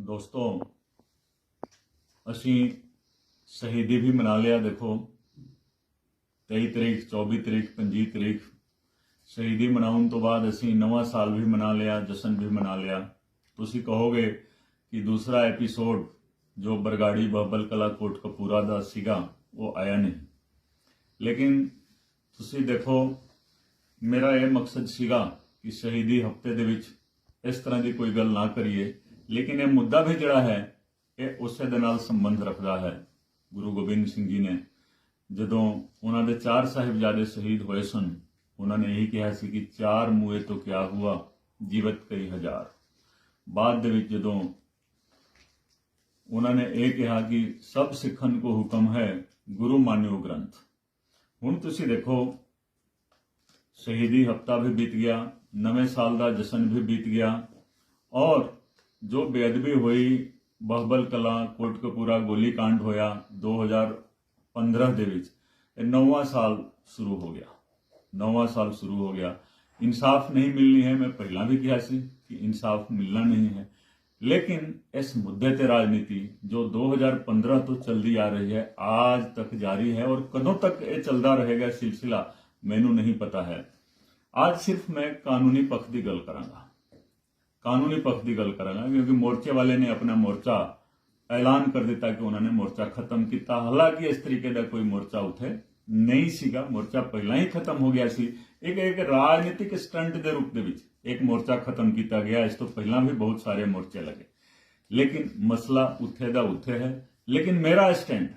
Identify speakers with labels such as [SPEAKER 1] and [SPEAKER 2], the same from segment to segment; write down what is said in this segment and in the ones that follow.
[SPEAKER 1] ਦੋਸਤੋ, ਅਸੀਂ ਸ਼ਹੀਦੀ ਵੀ ਮਨਾ ਲਿਆ, ਦੇਖੋ। 23 ਤਰੀਕ 24 ਤਰੀਕ 25 ਤਰੀਕ, ਸ਼ਹੀਦੀ ਮਨਾਉਣ ਤੋਂ ਬਾਅਦ ਅਸੀਂ ਨਵਾਂ ਸਾਲ ਵੀ ਮਨਾ ਲਿਆ, ਜਸ਼ਨ ਵੀ ਮਨਾ ਲਿਆ। ਤੁਸੀਂ ਕਹੋਗੇ ਕਿ ਦੂਸਰਾ ਐਪੀਸੋਡ ਜੋ ਬਰਗਾੜੀ ਬਹਬਲ ਕਲਾ ਕੋਟਕਪੂਰਾ ਦਾ ਸੀਗਾ, ਉਹ ਆਇਆ ਨਹੀਂ। ਲੇਕਿਨ ਤੁਸੀਂ ਦੇਖੋ, ਮੇਰਾ ਇਹ ਮਕਸਦ ਸੀਗਾ ਕਿ ਸ਼ਹੀਦੀ ਹਫ਼ਤੇ ਦੇ ਵਿੱਚ ਇਸ ਤਰ੍ਹਾਂ ਦੀ ਕੋਈ ਗੱਲ ਨਾ ਕਰੀਏ। ਲੇਕਿਨ ਇਹ ਮੁੱਦਾ ਵੀ ਜਿਹੜਾ ਹੈ, ਇਹ ਉਸੇ ਦੇ ਨਾਲ ਸੰਬੰਧ ਰੱਖਦਾ ਹੈ। ਗੁਰੂ ਗੋਬਿੰਦ ਸਿੰਘ ਜੀ ਨੇ ਜਦੋਂ ਉਹਨਾਂ ਦੇ ਚਾਰ ਸਾਹਿਬਜ਼ਾਦੇ ਸ਼ਹੀਦ ਹੋਏ ਸਨ, ਉਹਨਾਂ ਨੇ ਇਹੀ ਕਿਹਾ ਸੀ ਕਿ ਚਾਰ ਮੂਏ ਤੋਂ ਕਿਆ ਹੁਆ, ਜੀਵਤ ਕਈ ਹਜ਼ਾਰ। ਬਾਅਦ ਦੇ ਵਿੱਚ ਜਦੋਂ ਉਹਨਾਂ ਨੇ ਇਹ ਕਿਹਾ ਕਿ ਸਭ ਸਿੱਖਣ ਕੋ ਹੁਕਮ ਹੈ, ਗੁਰੂ ਮਾਨਿਓ ਗ੍ਰੰਥ। ਹੁਣ ਤੁਸੀਂ ਦੇਖੋ, ਸ਼ਹੀਦੀ ਹਫਤਾ ਵੀ ਬੀਤ ਗਿਆ, ਨਵੇਂ ਸਾਲ ਦਾ ਜਸ਼ਨ ਵੀ ਬੀਤ ਗਿਆ, ਔਰ ਜੋ ਬੇਅਦਬੀ ਹੋਈ ਬਹਬਲ ਕਲਾ ਕੋਟਕਪੂਰਾ ਗੋਲੀकांड ਹੋਇਆ 2015 ਦੇ ਵਿੱਚ ਇਹ ਨੌਵਾਂ ਸਾਲ ਸ਼ੁਰੂ ਹੋ ਗਿਆ ਨੌਵਾਂ ਸਾਲ ਸ਼ੁਰੂ ਹੋ ਗਿਆ ਇਨਸਾਫ ਨਹੀਂ ਮਿਲਣੀ ਹੈ ਮੈਂ ਪਹਿਲਾਂ ਵੀ ਕਿਹਾ ਸੀ ਕਿ ਇਨਸਾਫ ਮਿਲਣਾ ਨਹੀਂ ਹੈ ਲੇਕਿਨ ਇਸ ਮੁੱਦੇ ਤੇ ਰਾਜਨੀਤੀ ਜੋ 2015 ਤੋਂ ਚਲਦੀ ਆ ਰਹੀ ਹੈ ਆਜ ਤੱਕ ਜਾਰੀ ਹੈ ਔਰ ਕਦੋਂ ਤੱਕ ਇਹ ਚੱਲਦਾ ਰਹੇਗਾ ਸਿਲਸਿਲਾ ਮੈਨੂੰ ਨਹੀਂ ਪਤਾ ਹੈ ਅੱਜ ਸਿਰਫ ਮੈਂ ਕਾਨੂੰਨੀ ਪੱਖ ਦੀ ਗੱਲ ਕਰਾਂਗਾ ਕਾਨੂੰਨੀ ਪੱਖ ਦੀ ਗੱਲ ਕਰਾਂਗਾ ਕਿਉਂਕਿ ਮੋਰਚੇ ਵਾਲੇ ਨੇ ਆਪਣਾ ਮੋਰਚਾ ਐਲਾਨ ਕਰ ਦਿੱਤਾ ਕਿ ਉਹਨਾਂ ਨੇ ਮੋਰਚਾ ਖਤਮ ਕੀਤਾ ਹਾਲਾਂਕਿ ਇਸ ਤਰੀਕੇ ਦਾ ਕੋਈ ਮੋਰਚਾ ਉੱਥੇ ਨਹੀਂ ਸੀਗਾ ਮੋਰਚਾ ਪਹਿਲਾਂ ਹੀ ਖਤਮ ਹੋ ਗਿਆ ਸੀ ਇੱਕ ਇੱਕ ਰਾਜਨੀਤਿਕ ਸਟੰਟ ਦੇ ਰੂਪ ਦੇ ਵਿੱਚ ਇੱਕ ਮੋਰਚਾ ਖਤਮ ਕੀਤਾ ਗਿਆ ਇਸ ਤੋਂ ਪਹਿਲਾਂ ਵੀ ਬਹੁਤ ਸਾਰੇ ਮੋਰਚੇ ਲੱਗੇ ਲੇਕਿਨ ਮਸਲਾ ਉੱਥੇ ਦਾ ਉੱਥੇ ਹੈ ਲੇਕਿਨ ਮੇਰਾ ਸਟੈਂਡ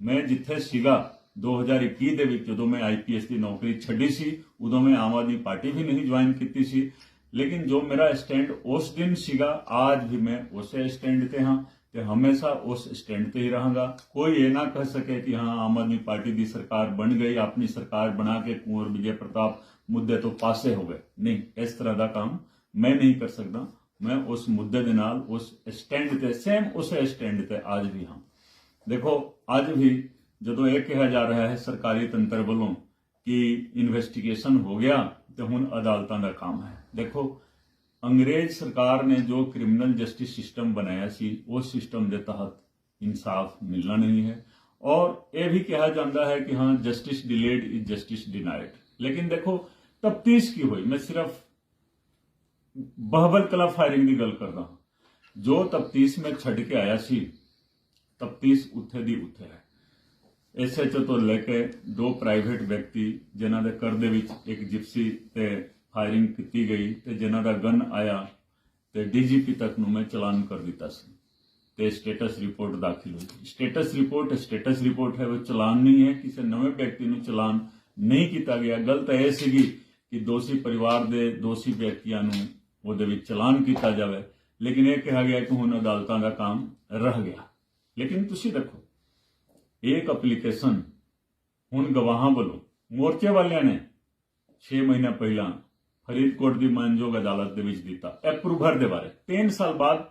[SPEAKER 1] ਮੈਂ ਜਿੱਥੇ ਸੀਗਾ 2021 ਦੇ ਵਿੱਚ ਜਦੋਂ ਮੈਂ ਆਈਪੀਐਸ ਦੀ ਨੌਕਰੀ ਛੱਡੀ ਸੀ ਉਦੋਂ ਮੈਂ ਆਮ ਆਦਮੀ ਪਾਰਟੀ ਵੀ ਨਹੀਂ ਜੁਆਇਨ ਕੀਤੀ ਸੀ ਲੇਕਿਨ ਜੋ ਮੇਰਾ ਸਟੈਂਡ ਉਸ ਦਿਨ ਸੀਗਾ ਅੱਜ ਵੀ ਮੈਂ ਉਸੇ ਸਟੈਂਡ ਤੇ ਹਾਂ ਤੇ ਹਮੇਸ਼ਾ ਉਸ ਸਟੈਂਡ ਤੇ ਹੀ ਰਹਾਂਗਾ ਕੋਈ ਇਹ ਨਾ ਕਹਿ ਸਕੇ ਕਿ ਹਾਂ ਆਮ ਆਦਮੀ ਪਾਰਟੀ ਦੀ ਸਰਕਾਰ ਬਣ ਗਈ ਆਪਣੀ ਸਰਕਾਰ ਬਣਾ ਕੇ ਕੁੰਵਰ ਵਿਜੇ ਪ੍ਰਤਾਪ ਮੁੱਦੇ ਤੋਂ ਪਾਸੇ ਹੋ ਗਏ ਨਹੀਂ ਇਸ ਤਰ੍ਹਾਂ ਦਾ ਕੰਮ ਮੈਂ ਨਹੀਂ ਕਰ ਸਕਦਾ ਮੈਂ ਉਸ ਮੁੱਦੇ ਦੇ ਨਾਲ ਉਸ ਸਟੈਂਡ ਤੇ ਸੇਮ ਉਸੇ ਸਟੈਂਡ ਤੇ ਅੱਜ ਵੀ ਹਾਂ ਦੇਖੋ ਅੱਜ ਵੀ ਜਦੋਂ ਇਹ ਕਿਹਾ ਜਾ ਰਿਹਾ ਹੈ ਸਰਕਾਰੀ ਤੰਤਰ ਵੱਲੋਂ ਕਿ ਇਨਵੈਸਟੀਗੇਸ਼ਨ ਹੋ ਗਿਆ ਤੇ ਹੁਣ ਅਦਾਲਤਾਂ ਦਾ ਕੰਮ ਹੈ ਦੇਖੋ ਅੰਗਰੇਜ਼ ਸਰਕਾਰ ਨੇ ਜੋ ਕ੍ਰਿਮੀਨਲ ਜਸਟਿਸ ਸਿਸਟਮ ਬਣਾਇਆ ਸੀ ਉਸ ਸਿਸਟਮ ਦੇ ਤਹਿਤ ਇਨਸਾਫ ਮਿਲਣਾ ਨਹੀਂ ਹੈ ਔਰ ਇਹ ਵੀ ਕਿਹਾ ਜਾਂਦਾ ਹੈ ਕਿ ਹਾਂ justice delayed is justice denied ਲੇਕਿਨ ਦੇਖੋ ਤਫਤੀਸ਼ ਕੀ ਹੋਈ ਮੈਂ ਸਿਰਫ ਬਹਬਲ ਕਲਾ ਫਾਇਰਿੰਗ ਦੀ ਗੱਲ ਕਰਦਾ ਹਾਂ ਜੋ ਤਫਤੀਸ਼ ਮੈਂ ਛੱਡ ਕੇ ਆਇਆ ਸੀ ਤਫਤੀਸ਼ ਉੱਥੇ ਦੀ ਉੱਥੇ ਹੈ ਐਸਐਚਓ ਤੋਂ ਲੈ ਕੇ ਦੋ ਪ੍ਰਾਈਵੇਟ ਵਿਅਕਤੀ ਜਿਨ੍ਹਾਂ ਦੇ ਘਰ ਦੇ ਵਿੱਚ ਇੱਕ ਜਿਪਸੀ ਤੇ ਫਾਇਰਿੰਗ ਕੀਤੀ ਗਈ ਤੇ ਜਿਨ੍ਹਾਂ ਦਾ ਗਨ ਆਇਆ ਤੇ ਡੀਜੀਪੀ ਤੱਕ ਨੂੰ ਮੈਂ ਚਲਾਨ ਕਰ ਦਿੱਤਾ ਸੀ ਤੇ ਸਟੇਟਸ ਰਿਪੋਰਟ ਦਾਖਲ ਹੋਈ। ਸਟੇਟਸ ਰਿਪੋਰਟ ਸਟੇਟਸ ਰਿਪੋਰਟ ਹੈ, ਉਹ ਚਲਾਨ ਨਹੀਂ ਹੈ, ਕਿਸੇ ਨਵੇਂ ਵਿਅਕਤੀ ਨੂੰ ਚਲਾਨ ਨਹੀਂ ਕੀਤਾ ਗਿਆ। ਗਲਤ ਇਹ ਸੀਗੀ ਕਿ ਦੋਸ਼ੀ ਪਰਿਵਾਰ ਦੇ ਦੋਸ਼ੀ ਵਿਅਕਤੀਆਂ ਨੂੰ ਉਹਦੇ ਵਿੱਚ ਚਲਾਨ ਕੀਤਾ ਜਾਵੇ, ਲੇਕਿਨ ਇਹ ਕਿਹਾ ਗਿਆ ਕਿ ਹੁਣ ਅਦਾਲਤਾਂ ਦਾ ਕੰਮ ਰਹਿ ਗਿਆ। ਲੇਕਿਨ ਤੁਸੀਂ ਦੇਖੋ ਇੱਕ ਐਪਲੀਕੇਸ਼ਨ ਹੁਣ ਗਵਾਹਾਂ ਵੱਲੋਂ ਮੋਰਚੇ ਵਾਲਿਆਂ ਨੇ 6 ਮਹੀਨਾ ਪਹਿਲਾਂ ਫਰੀਦਕੋਟ ਦੀ ਮਾਨਯੋਗ ਅਦਾਲਤ ਦੇ ਵਿੱਚ ਦਿੱਤਾ ਅਪਰੂਵਰ ਦੇ ਬਾਰੇ 3 ਸਾਲ ਬਾਅਦ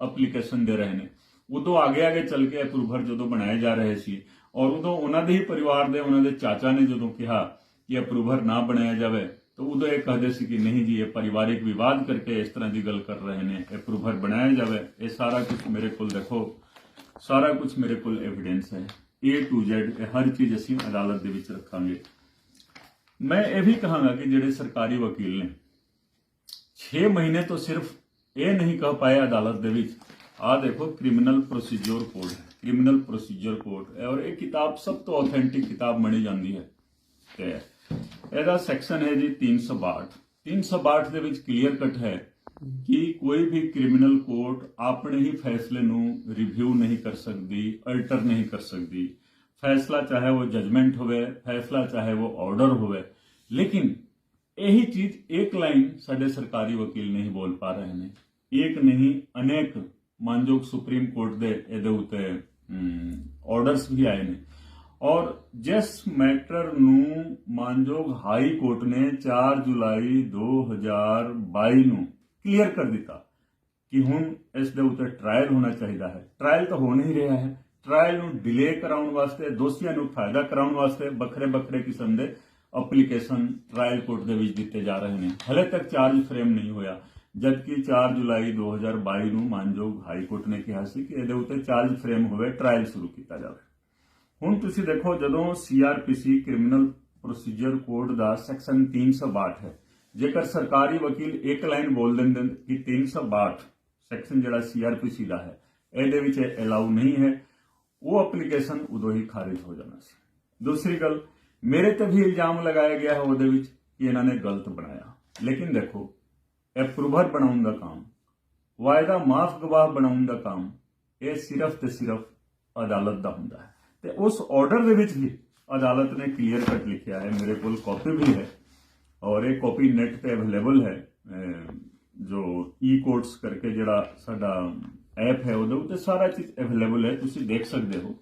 [SPEAKER 1] ਐਪਲੀਕੇਸ਼ਨ ਦੇ ਰਹੇ ਨੇ ਉਦੋਂ ਆਗੇ ਆਗੇ ਚੱਲ ਕੇ ਅਪਰੂਵਰ ਜਦੋਂ ਬਣਾਏ ਜਾ ਰਹੇ ਸੀ ਔਰ ਉਦੋਂ ਉਹਨਾਂ ਦੇ ਹੀ ਪਰਿਵਾਰ ਦੇ ਉਹਨਾਂ ਦੇ ਚਾਚਾ ਨੇ ਜਦੋਂ ਕਿਹਾ ਕਿ ਅਪਰੂਵਰ ਨਾ ਬਣਾਇਆ ਜਾਵੇ ਤਾਂ ਉਦੋਂ ਇਹ ਕਹਦੇ ਸੀ ਕਿ ਨਹੀਂ ਜੀ ਇਹ ਪਰਿਵਾਰਿਕ ਵਿਵਾਦ ਕਰਕੇ ਇਸ ਤਰ੍ਹਾਂ ਦੀ ਗੱਲ ਕਰ ਰਹੇ ਨੇ ਅਪਰੂਵਰ ਬਣਾਇਆ ਜਾਵੇ ਇਹ ਸਾਰਾ ਕੁਝ ਮੇਰੇ ਕੋਲ ਦੇਖੋ ਸਾਰਾ ਕੁਝ ਮੇਰੇ ਕੋਲ ਐਵੀਡੈਂਸ ਹੈ A to Z, ਇਹ ਹਰ ਚੀਜ਼ ਅਸੀਂ ਅਦਾਲਤ ਦੇ ਵਿੱਚ ਰੱਖਾਂਗੇ। ਮੈਂ ਇਹ ਵੀ ਕਹਾਂਗਾ ਕਿ ਜਿਹੜੇ ਸਰਕਾਰੀ ਵਕੀਲ ਨੇ 6 ਮਹੀਨੇ ਤੋਂ ਸਿਰਫ ਇਹ ਨਹੀਂ ਕਹਿ ਪਾਏ ਅਦਾਲਤ ਦੇ ਵਿੱਚ, ਆਹ ਦੇਖੋ criminal procedure code criminal procedure code ਔਰ ਇਹ ਕਿਤਾਬ ਸਭ ਤੋਂ ਆਥੈਂਟਿਕ ਕਿਤਾਬ ਮੰਨੀ ਜਾਂਦੀ ਹੈ। ਤੇ ਇਹਦਾ ਸੈਕਸ਼ਨ ਹੈ ਜੀ 362 362 ਦੇ ਵਿੱਚ ਕਲੀਅਰ ਕੱਟ ਹੈ ਕਿ ਕੋਈ ਵੀ ਕ੍ਰਿਮੀਨਲ ਕੋਰਟ ਆਪਣੇ ਹੀ ਫੈਸਲੇ ਨੂੰ ਰਿਵਿਊ ਨਹੀਂ ਕਰ ਸਕਦੀ ਅਲਟਰ ਨਹੀਂ ਕਰ ਸਕਦੀ। ਫੈਸਲਾ ਚਾਹੇ ਉਹ ਜਜਮੈਂਟ ਹੋਵੇ, ਫੈਸਲਾ ਚਾਹੇ ਉਹ ਆਰਡਰ ਹੋਵੇ। ਲੇਕਿਨ ਇਹੀ ਚੀਜ਼, ਇੱਕ ਲਾਈਨ ਸਾਡੇ ਸਰਕਾਰੀ ਵਕੀਲ ਨਹੀਂ ਬੋਲ ਪਾ ਰਹੇ ਨੇ। ਇੱਕ ਨਹੀਂ, ਅਨੇਕ ਮਾਨਯੋਗ ਸੁਪਰੀਮ ਕੋਰਟ ਦੇ ਇਹਦੇ ਉੱਤੇ ਆਰਡਰਸ ਵੀ ਆਏ ਨੇ। ਔਰ ਜਿਸ ਮੈਟਰ ਨੂੰ ਮਾਨਯੋਗ ਹਾਈ ਕੋਰਟ ਨੇ 4 ਜੁਲਾਈ 2022 ਨੂੰ ਕਲੀਅਰ ਕਰ ਦਿੱਤਾ ਕਿ ਹੁਣ ਇਸ ਦੇ ਉੱਤੇ ਟ੍ਰਾਇਲ ਹੋਣਾ ਚਾਹੀਦਾ ਹੈ। ਟ੍ਰਾਇਲ ਤਾਂ ਹੋ ਨਹੀਂ ਰਿਹਾ ਹੈ। ਟ੍ਰਾਇਲ ਨੂੰ ਡਿਲੇ ਕਰਾਉਣ ਵਾਸਤੇ, ਦੋਸ਼ੀਆਂ ਨੂੰ ਫਾਇਦਾ ਕਰਾਉਣ ਵਾਸਤੇ ਵੱਖਰੇ ਵੱਖਰੇ ਕਿਸਮ ਦੇ ਐਪਲੀਕੇਸ਼ਨ ਟ੍ਰਾਇਲ ਕੋਰਟ ਦੇ ਵਿੱਚ ਦਿੱਤੇ ਜਾ ਰਹੇ ਨੇ। ਹਲੇ ਤੱਕ ਚਾਰਜ ਫਰੇਮ ਨਹੀਂ ਹੋਇਆ। ਜਦਕਿ 4 ਜੁਲਾਈ 2022 ਨੂੰ ਮਾਨਯੋਗ ਹਾਈ ਕੋਰਟ ਨੇ ਕਿਹਾ ਸੀ ਕਿ ਇਹਦੇ ਉੱਤੇ ਚਾਰਜ ਫਰੇਮ ਹੋਵੇ ਟ੍ਰਾਇਲ ਸ਼ੁਰੂ ਕੀਤਾ ਜਾਵੇ। ਹੁਣ ਤੁਸੀਂ ਦੇਖੋ, ਜਦੋਂ ਸੀਆਰਪੀਸੀ ਕ੍ਰਿਮੀਨਲ ਪ੍ਰੋਸੀਜਰ ਕੋਡ ਦਾ ਸੈਕਸ਼ਨ 362 ਹੈ, ਜੇਕਰ ਸਰਕਾਰੀ ਵਕੀਲ ਇੱਕ ਲਾਈਨ ਬੋਲ ਦਿੰਦੇ ਨੇ ਕਿ 362 ਸੈਕਸ਼ਨ ਜਿਹੜਾ ਸੀਆਰਪੀਸੀ ਦਾ ਹੈ, ਇਹਦੇ ਵਿੱਚ ਅਲਾਉ ਨਹੀਂ ਹੈ। ਉਹ ਐਪਲੀਕੇਸ਼ਨ ਉਦੋਂ ਹੀ ਖਾਰਿਜ ਹੋ ਜਾਣਾ ਸੀ। ਦੂਸਰੀ ਗੱਲ, ਮੇਰੇ ਤੇ ਵੀ ਇਲਜ਼ਾਮ ਲਗਾਇਆ ਗਿਆ ਹੈ ਉਹਦੇ ਵਿੱਚ ਕਿ ਇਹਨਾਂ ਨੇ ਗਲਤ ਬਣਾਇਆ। ਲੇਕਿਨ ਦੇਖੋ ਅਪਰੂਵਰ ਬਣਾਉਣ ਦਾ ਕੰਮ, ਵਾਅਦਾ ਮਾਫ ਗਵਾਹ ਬਣਾਉਣ ਦਾ ਕੰਮ, ਇਹ ਸਿਰਫ ਤੇ ਸਿਰਫ ਅਦਾਲਤ ਦਾ ਹੁੰਦਾ ਹੈ। ਤੇ ਉਸ ਆਰਡਰ ਦੇ ਵਿੱਚ ਵੀ ਅਦਾਲਤ ਨੇ ਕਲੀਅਰ ਕੱਟ ਲਿਖਿਆ ਹੈ, ਮੇਰੇ ਕੋਲ ਕਾਪੀ ਵੀ ਹੈ ਔਰ ਇਹ ਕਾਪੀ ਨੈਟ ਤੇ ਅਵੇਲੇਬਲ ਹੈ ਜੋ ਈ ਕੋਰਟਸ ਕਰਕੇ ਜਿਹੜਾ ਸਾਡਾ ਐਪ ਹੈ ਉਹਦੇ ਉੱਤੇ ਸਾਰਾ ਚੀਜ਼ ਅਵੇਲੇਬਲ ਹੈ, ਤੁਸੀਂ ਦੇਖ ਸਕਦੇ ਹੋ।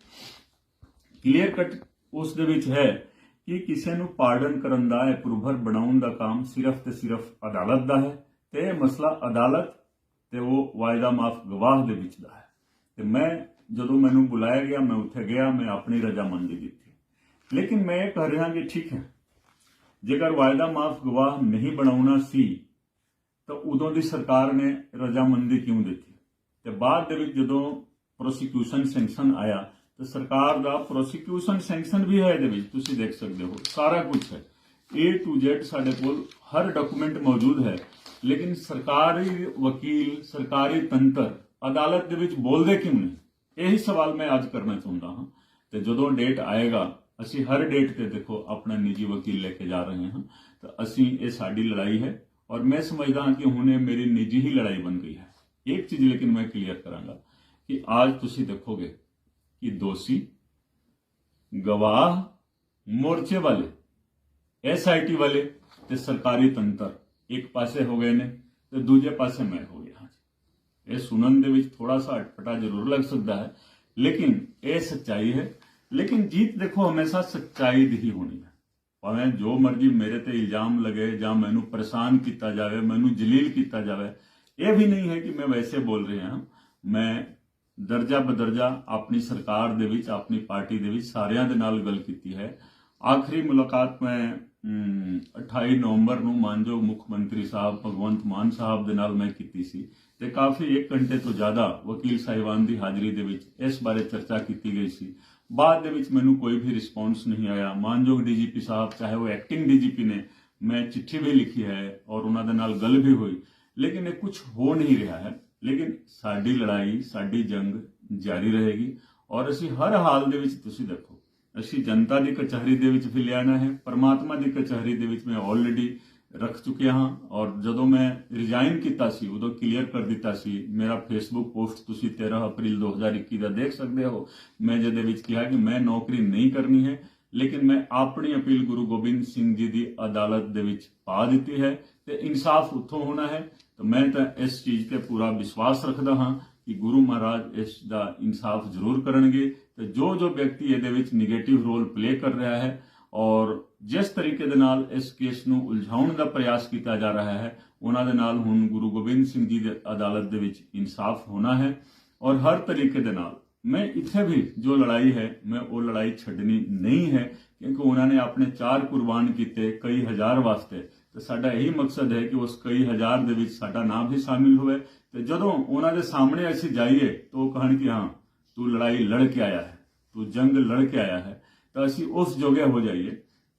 [SPEAKER 1] ਕਲੀਅਰ ਕੱਟ ਉਸ ਦੇ ਵਿੱਚ ਹੈ ਕਿ ਕਿਸੇ ਨੂੰ ਪਾਰਡਨ ਕਰਨ ਦਾ ਅਪਰੂਵਰ ਬਣਾਉਣ ਦਾ ਕੰਮ ਸਿਰਫ ਤੇ ਸਿਰਫ ਅਦਾਲਤ ਦਾ ਹੈ ਤੇ ਇਹ ਮਸਲਾ ਅਦਾਲਤ ਤੇ ਉਹ ਵਾਇਦਾ ਮਾਫ ਗਵਾਹ ਦੇ ਵਿੱਚ ਦਾ ਹੈ। ਤੇ ਮੈਂ ਜਦੋਂ ਮੈਨੂੰ ਬੁਲਾਇਆ ਗਿਆ, ਮੈਂ ਉੱਥੇ ਗਿਆ, ਮੈਂ ਆਪਣੀ ਰਜ਼ਾਮੰਦੀ ਦਿੱਤੀ। ਲੇਕਿਨ ਮੈਂ ਇਹ ਕਹਿ ਰਿਹਾ ਕਿ ਠੀਕ ਹੈ, ਜੇਕਰ ਵਾਇਦਾ ਮਾਫ ਗਵਾਹ ਨਹੀਂ ਬਣਾਉਣਾ ਸੀ ਤਾਂ ਉਦੋਂ ਦੀ ਸਰਕਾਰ ਨੇ ਰਜ਼ਾਮੰਦੀ ਕਿਉਂ ਦਿੱਤੀ? ਤੇ ਬਾਅਦ ਦੇ ਵਿੱਚ ਜਦੋਂ ਪ੍ਰੋਸੀਕਿਊਸ਼ਨ ਸੈਂਕਸ਼ਨ ਆਇਆ, ਤੇ ਸਰਕਾਰ ਦਾ ਪ੍ਰੋਸੀਕਿਊਸ਼ਨ ਸੈਂਕਸ਼ਨ ਵੀ ਹੈ ਇਹਦੇ ਵਿੱਚ, ਤੁਸੀਂ ਦੇਖ ਸਕਦੇ ਹੋ, ਸਾਰਾ ਕੁਝ ਹੈ। A to Z ਸਾਡੇ ਕੋਲ ਹਰ ਡਾਕੂਮੈਂਟ ਮੌਜੂਦ ਹੈ, ਲੇਕਿਨ ਸਰਕਾਰੀ ਵਕੀਲ, ਸਰਕਾਰੀ ਤੰਤਰ ਅਦਾਲਤ ਦੇ ਵਿੱਚ ਬੋਲਦੇ ਕਿਉਂ ਨਹੀਂ ਇਹੀ ਸਵਾਲ ਮੈਂ ਅੱਜ ਕਰਨਾ ਚਾਹੁੰਦਾ ਹਾਂ। ਤੇ ਜਦੋਂ ਡੇਟ ਆਏਗਾ, ਅਸੀਂ ਹਰ ਡੇਟ ਤੇ ਦੇਖੋ, ਆਪਣਾ ਨਿੱਜੀ ਵਕੀਲ ਲੈ ਕੇ ਜਾ ਰਹੇ ਹਾਂ, ਤਾਂ ਅਸੀਂ ਇਹ ਸਾਡੀ ਲੜਾਈ ਹੈ। ਔਰ ਮੈਂ ਸਮਝਦਾ ਹਾਂ ਕਿ ਹੁਣ ਇਹ ਮੇਰੀ ਨਿੱਜੀ ਹੀ ਲੜਾਈ ਬਣ ਗਈ ਹੈ ਇੱਕ ਚੀਜ਼ ਲੇਕਿਨ ਮੈਂ ਕਲੀਅਰ ਕਰਾਂਗਾ ਕਿ ਅੱਜ ਤੁਸੀਂ ਦੇਖੋਗੇ ਕਿ ਦੋਸ਼ੀ ਗਵਾਹ ਮੋਰਚੇ ਵਾਲੇ ਐਸਆਈਟੀ ਵਾਲੇ ਤੇ ਸਰਕਾਰੀ ਤੰਤਰ ਇੱਕ ਪਾਸੇ ਹੋ ਗਏ ਨੇ ਤੇ ਦੂਜੇ ਪਾਸੇ ਮੈਂ ਹੋ ਗਿਆ ਹਾਂ ਇਹ ਸੁਣਨ ਦੇ ਵਿੱਚ ਥੋੜਾ ਸਾ ਅਟਪਟਾ ਜ਼ਰੂਰ ਲੱਗ ਸਕਦਾ ਹੈ ਲੇਕਿਨ ਇਹ ਸੱਚਾਈ ਹੈ ਲੇਕਿਨ ਜੀਤ ਦੇਖੋ ਹਮੇਸ਼ਾ ਸੱਚਾਈ ਦੀ ਹੀ ਹੋਣੀ ਹੈ ਭਾਵੇਂ ਜੋ ਮਰਜ਼ੀ ਮੇਰੇ ਤੇ ਇਲਜ਼ਾਮ ਲਗੇ ਜਾਂ ਮੈਨੂੰ ਪਰੇਸ਼ਾਨ ਕੀਤਾ ਜਾਵੇ ਮੈਨੂੰ ਜਲੀਲ ਕੀਤਾ ਜਾਵੇ ਇਹ ਵੀ ਨਹੀਂ ਹੈ ਕਿ ਮੈਂ ਵੈਸੇ ਬੋਲ ਰਿਹਾ ਮੈਂ ਦਰਜਾ ਬਦਰਜਾ ਆਪਣੀ ਸਰਕਾਰ ਦੇ ਵਿੱਚ ਆਪਣੀ ਪਾਰਟੀ ਦੇ ਵਿੱਚ ਸਾਰਿਆਂ ਦੇ ਨਾਲ ਗੱਲ ਕੀਤੀ ਹੈ। ਆਖਰੀ ਮੁਲਾਕਾਤ ਮੈਂ ਅਮ, 28 ਨਵੰਬਰ ਨੂੰ ਮਾਨਯੋਗ ਮੁੱਖ ਮੰਤਰੀ ਸਾਹਿਬ ਭਗਵੰਤ ਮਾਨ ਸਾਹਿਬ ਦੇ ਨਾਲ ਮੈਂ ਕੀਤੀ ਸੀ ਤੇ ਕਾਫੀ 1 ਘੰਟੇ ਤੋਂ ਜ਼ਿਆਦਾ ਵਕੀਲ ਸਾਹਿਬਾਨ ਦੀ ਹਾਜ਼ਰੀ ਦੇ ਵਿੱਚ ਇਸ ਬਾਰੇ ਚਰਚਾ ਕੀਤੀ ਗਈ ਸੀ। ਬਾਅਦ ਦੇ ਵਿੱਚ ਮੈਨੂੰ ਕੋਈ ਵੀ ਰਿਸਪੌਂਸ ਨਹੀਂ ਆਇਆ। ਮਾਨਯੋਗ ਡੀਜੀਪੀ ਸਾਹਿਬ, ਚਾਹੇ ਉਹ ਐਕਟਿੰਗ ਡੀਜੀਪੀ ਨੇ, ਮੈਂ ਚਿੱਠੀ ਵੀ ਲਿਖੀ ਹੈ ਔਰ ਉਹਨਾਂ ਦੇ ਨਾਲ ਗੱਲ ਵੀ ਹੋਈ। ਲੇਕਿਨ ਇਹ ਕੁਝ ਹੋ ਨਹੀਂ ਰਿਹਾ ਹੈ। ਲੇਕਿਨ ਸਾਡੀ ਲੜਾਈ, ਸਾਡੀ ਜੰਗ ਜਾਰੀ ਰਹੇਗੀ ਔਰ ਅਸੀਂ ਹਰ ਹਾਲ ਦੇ ਵਿੱਚ ਤੁਸੀਂ ਦੇਖੋ, ਅਸੀਂ ਜਨਤਾ ਦੀ ਕਚਹਿਰੀ ਦੇ ਵਿੱਚ ਵੀ ਲਿਆਣਾ ਹੈ, ਪਰਮਾਤਮਾ ਦੀ ਕਚਹਿਰੀ ਦੇ ਵਿੱਚ ਮੈਂ ਆਲਰੇਡੀ ਰੱਖ ਚੁੱਕਿਆ ਹਾਂ ਔਰ ਜਦੋਂ ਮੈਂ ਰਿਜ਼ਾਈਨ ਕੀਤਾ ਸੀ, ਉਦੋਂ ਕਲੀਅਰ ਕਰ ਦਿੱਤਾ ਸੀ, ਮੇਰਾ ਫੇਸਬੁੱਕ ਪੋਸਟ ਤੁਸੀਂ 13 ਅਪ੍ਰੈਲ 2021 ਦਾ ਦੇਖ ਸਕਦੇ ਹੋ। ਮੈਂ ਜਿਹਦੇ ਵਿੱਚ ਕਿਹਾ ਕਿ ਮੈਂ ਨੌਕਰੀ ਨਹੀਂ ਕਰਨੀ ਹੈ, ਲੇਕਿਨ ਮੈਂ ਆਪਣੀ ਅਪੀਲ ਗੁਰੂ ਗੋਬਿੰਦ ਸਿੰਘ ਜੀ ਦੀ ਅਦਾਲਤ ਦੇ ਵਿੱਚ ਪਾ ਦਿੱਤੀ ਹੈ ਤੇ ਇਨਸਾਫ ਉੱਥੋਂ ਹੋਣਾ ਹੈ। ਤਾਂ ਮੈਂ ਤਾਂ ਇਸ ਚੀਜ਼ ਤੇ ਪੂਰਾ ਵਿਸ਼ਵਾਸ ਰੱਖਦਾ ਹਾਂ ਕਿ ਗੁਰੂ ਮਹਾਰਾਜ ਇਸ ਦਾ ਇਨਸਾਫ ਜ਼ਰੂਰ ਕਰਨਗੇ ਤੇ ਜੋ ਜੋ ਵਿਅਕਤੀ ਇਹਦੇ ਵਿੱਚ 네ਗੇਟਿਵ ਰੋਲ ਪਲੇ ਕਰ ਰਿਹਾ ਹੈ ਔਰ ਜਿਸ ਤਰੀਕੇ ਦੇ ਨਾਲ ਇਸ ਕੇਸ ਨੂੰ ਉਲਝਾਉਣ ਦਾ ਪ੍ਰਯਾਸ ਕੀਤਾ ਜਾ ਰਿਹਾ ਹੈ, ਉਹਨਾਂ ਦੇ ਨਾਲ ਹੁਣ ਗੁਰੂ ਗੋਬਿੰਦ ਸਿੰਘ ਜੀ ਦੇ ਅਦਾਲਤ ਦੇ ਵਿੱਚ ਇਨਸਾਫ ਹੋਣਾ ਹੈ ਔਰ ਹਰ ਤਰੀਕੇ ਦੇ ਨਾਲ ਮੈਂ ਇੱਥੇ ਵੀ ਜੋ ਲੜਾਈ ਹੈ, ਮੈਂ ਉਹ ਲੜਾਈ ਛੱਡਣੀ ਨਹੀਂ ਹੈ ਕਿਉਂਕਿ ਉਹਨਾਂ ਨੇ ਆਪਣੇ ਚਾਰ ਕੁਰਬਾਨ ਕੀਤੇ ਕਈ ਹਜ਼ਾਰ ਵਾਸਤੇ। ਤੇ ਸਾਡਾ ਇਹੀ ਮਕਸਦ ਹੈ ਕਿ ਉਸ ਕਈ ਹਜ਼ਾਰ ਦੇ ਵਿੱਚ ਸਾਡਾ ਨਾਮ ਵੀ ਸ਼ਾਮਿਲ ਹੋਵੇ ਤੇ ਜਦੋਂ ਉਹਨਾਂ ਦੇ ਸਾਹਮਣੇ ਅਸੀਂ ਜਾਈਏ ਤਾਂ ਉਹ ਕਹਿਣ ਕਿ ਹਾਂ, ਤੂੰ ਲੜਾਈ ਲੜ ਕੇ ਆਇਆ ਹੈ, ਤੂੰ ਜੰਗ ਲੜ ਕੇ ਆਇਆ ਹੈ, ਤਾਂ ਅਸੀਂ ਉਸ ਜੋਗੇ ਹੋ ਜਾਈਏ।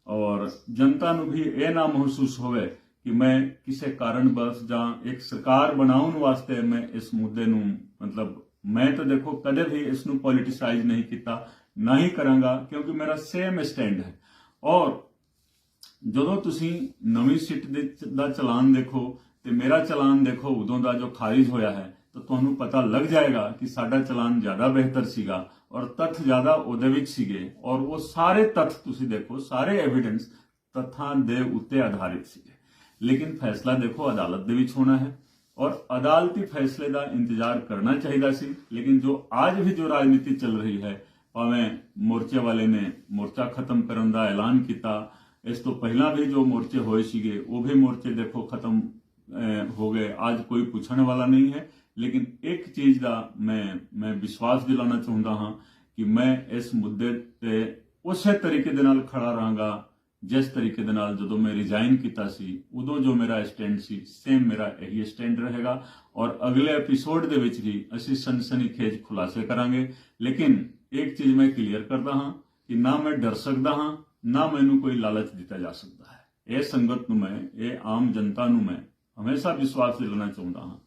[SPEAKER 1] ਔਰ ਜਨਤਾ ਨੂੰ ਵੀ ਇਹ ਨਾ ਮਹਿਸੂਸ ਹੋਵੇ ਕਿ ਮੈਂ ਕਿਸੇ ਕਾਰਨ ਬਸ ਜਾਂ ਇੱਕ ਸਰਕਾਰ ਬਣਾਉਣ ਵਾਸਤੇ ਮੈਂ ਇਸ ਮੁੱਦੇ ਨੂੰ, ਮਤਲਬ ਮੈਂ ਤਾਂ ਦੇਖੋ ਕਦੇ ਵੀ ਇਸ ਨੂੰ ਪੋਲਿਟਿਸਾਈਜ਼ ਨਹੀਂ ਕੀਤਾ, ਨਾ ਹੀ ਕਰਾਂਗਾ, ਕਿਉਂਕਿ ਮੇਰਾ ਸੇਮ ਸਟੈਂਡ ਹੈ। ਔਰ ਜਦੋਂ ਤੁਸੀਂ ਨਵੀਂ ਸਿੱਟ ਦੇ ਦਾ ਚਲਾਨ ਦੇਖੋ ਤੇ ਮੇਰਾ ਚਲਾਨ ਦੇਖੋ ਉਦੋਂ ਦਾ ਜੋ ਖਾਰਿਜ ਹੋਇਆ ਹੈ, ਤਾਂ ਤੁਹਾਨੂੰ ਪਤਾ ਲੱਗ ਜਾਏਗਾ ਕਿ ਸਾਡਾ ਚਲਾਨ ਜ਼ਿਆਦਾ ਬਿਹਤਰ ਸੀਗਾ। ਔਰ ਤੱਥ ਜ਼ਿਆਦਾ ਉਹਦੇ ਵਿੱਚ ਸੀਗੇ ਔਰ ਉਹ ਸਾਰੇ ਤੱਥ ਤੁਸੀਂ ਦੇਖੋ ਸਾਰੇ ਐਵੀਡੈਂਸ ਤੱਥਾਂ ਦੇ ਉੱਤੇ ਆਧਾਰਿਤ ਸੀਗੇ ਲੇਕਿਨ ਫੈਸਲਾ ਦੇਖੋ ਅਦਾਲਤ ਦੇ ਵਿੱਚ ਹੋਣਾ ਹੈ ਔਰ ਅਦਾਲਤੀ ਫੈਸਲੇ ਦਾ ਇੰਤਜ਼ਾਰ ਕਰਨਾ ਚਾਹੀਦਾ ਸੀ ਲੇਕਿਨ ਜੋ ਅੱਜ ਵੀ ਜੋ ਰਾਜਨੀਤੀ ਚੱਲ ਰਹੀ ਹੈ ਭਾਵੇਂ ਮੋਰਚੇ ਵਾਲੇ ਨੇ ਮੋਰਚਾ ਖਤਮ ਕਰਨ ਦਾ ਐਲਾਨ ਕੀਤਾ ਇਸ ਤੋਂ ਪਹਿਲਾਂ ਵੀ ਜੋ ਮੋਰਚੇ ਹੋਏ ਸੀਗੇ ਉਹ ਵੀ ਮੋਰਚੇ ਦੇਖੋ ਖਤਮ ਅਹ, ਹੋ ਗਏ ਅੱਜ ਕੋਈ ਪੁੱਛਣ ਵਾਲਾ ਨਹੀਂ ਹੈ ਲੇਕਿਨ ਇੱਕ ਚੀਜ਼ ਦਾ ਮੈਂ ਮੈਂ ਵਿਸ਼ਵਾਸ ਦਿਲਾਉਣਾ ਚਾਹੁੰਦਾ ਹਾਂ ਕਿ ਮੈਂ ਇਸ ਮੁੱਦੇ ਤੇ ਉਸੇ ਤਰੀਕੇ ਦੇ ਨਾਲ ਖੜਾ ਰਹਾਂਗਾ, ਜਿਸ ਤਰੀਕੇ ਦੇ ਨਾਲ ਜਦੋਂ ਮੈਂ ਰਿਜ਼ਾਈਨ ਕੀਤਾ ਸੀ, ਉਦੋਂ ਜੋ ਮੇਰਾ ਸਟੈਂਡ ਸੀ ਸੇਮ ਮੇਰਾ ਇਹੀ ਸਟੈਂਡ ਰਹੇਗਾ ਔਰ ਅਗਲੇ ਐਪੀਸੋਡ ਦੇ ਵਿੱਚ ਵੀ ਅਸੀਂ ਸਨਸਨੀਖੇਜ ਖੁਲਾਸੇ ਕਰਾਂਗੇ। ਲੇਕਿਨ ਇੱਕ ਚੀਜ਼ ਮੈਂ ਕਲੀਅਰ ਕਰਦਾ ਹਾਂ ਕਿ ਨਾ ਮੈਂ ਡਰ ਸਕਦਾ ਹਾਂ, ਨਾ ਮੈਨੂੰ ਕੋਈ ਲਾਲਚ ਦਿੱਤਾ ਜਾ ਸਕਦਾ ਹੈ। ਇਹ ਸੰਗਤ ਨੂੰ ਮੈਂ, ਇਹ ਆਮ ਜਨਤਾ ਨੂੰ ਮੈਂ ਹਮੇਸ਼ਾ ਵਿਸ਼ਵਾਸ ਦਿਲਾਉਣਾ ਚਾਹੁੰਦਾ ਹਾਂ।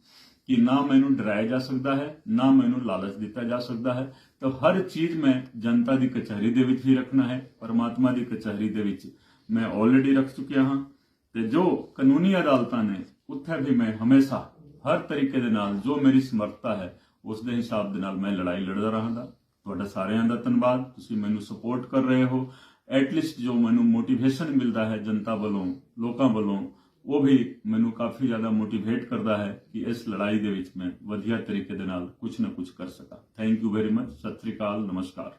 [SPEAKER 1] ਕਿ ਨਾ ਮੈਨੂੰ ਡਰਾਇਆ ਜਾ ਸਕਦਾ ਹੈ, ਨਾ ਮੈਨੂੰ ਲਾਲਚ ਦਿੱਤਾ ਜਾ ਸਕਦਾ ਹੈ, ਤਾਂ ਹਰ ਚੀਜ਼ ਮੈਂ ਜਨਤਾ ਦੀ ਕਚਹਿਰੀ ਦੇ ਵਿੱਚ ਹੀ ਰੱਖਣਾ ਹੈ, ਪਰਮਾਤਮਾ ਦੀ ਕਚਹਿਰੀ ਦੇ ਵਿੱਚ ਮੈਂ ਆਲਰੇਡੀ ਰੱਖ ਚੁੱਕਿਆ ਹਾਂ, ਤੇ ਜੋ ਕਾਨੂੰਨੀ ਅਦਾਲਤਾਂ ਨੇ, ਉੱਥੇ ਵੀ ਮੈਂ ਹਮੇਸ਼ਾ ਹਰ ਤਰੀਕੇ ਦੇ ਨਾਲ ਜੋ ਮੇਰੀ ਸਮਰੱਥਾ ਹੈ, ਉਸ ਦੇ ਹਿਸਾਬ ਦੇ ਨਾਲ ਮੈਂ ਲੜਾਈ ਲੜਦਾ ਰਹਾਂਗਾ। ਤੁਹਾਡਾ ਸਾਰਿਆਂ ਦਾ ਧੰਨਵਾਦ, ਤੁਸੀਂ ਮੈਨੂੰ ਸਪੋਰਟ ਕਰ ਰਹੇ ਹੋ। ਐਟਲੀਸਟ ਜੋ ਮੈਨੂੰ ਮੋਟੀਵੇਸ਼ਨ ਮਿਲਦਾ ਹੈ ਜਨਤਾ ਵੱਲੋਂ, ਲੋਕਾਂ ਵੱਲੋਂ ਉਹ ਵੀ ਮੈਨੂੰ ਕਾਫੀ ਜ਼ਿਆਦਾ ਮੋਟੀਵੇਟ ਕਰਦਾ ਹੈ ਕਿ ਇਸ ਲੜਾਈ ਦੇ ਵਿੱਚ ਮੈਂ ਵਧੀਆ ਤਰੀਕੇ ਦੇ ਨਾਲ ਕੁਝ ਨਾ ਕੁਝ ਕਰ ਸਕਾਂ। Thank you very much Sat Sri ਅਕਾਲ, ਨਮਸਕਾਰ।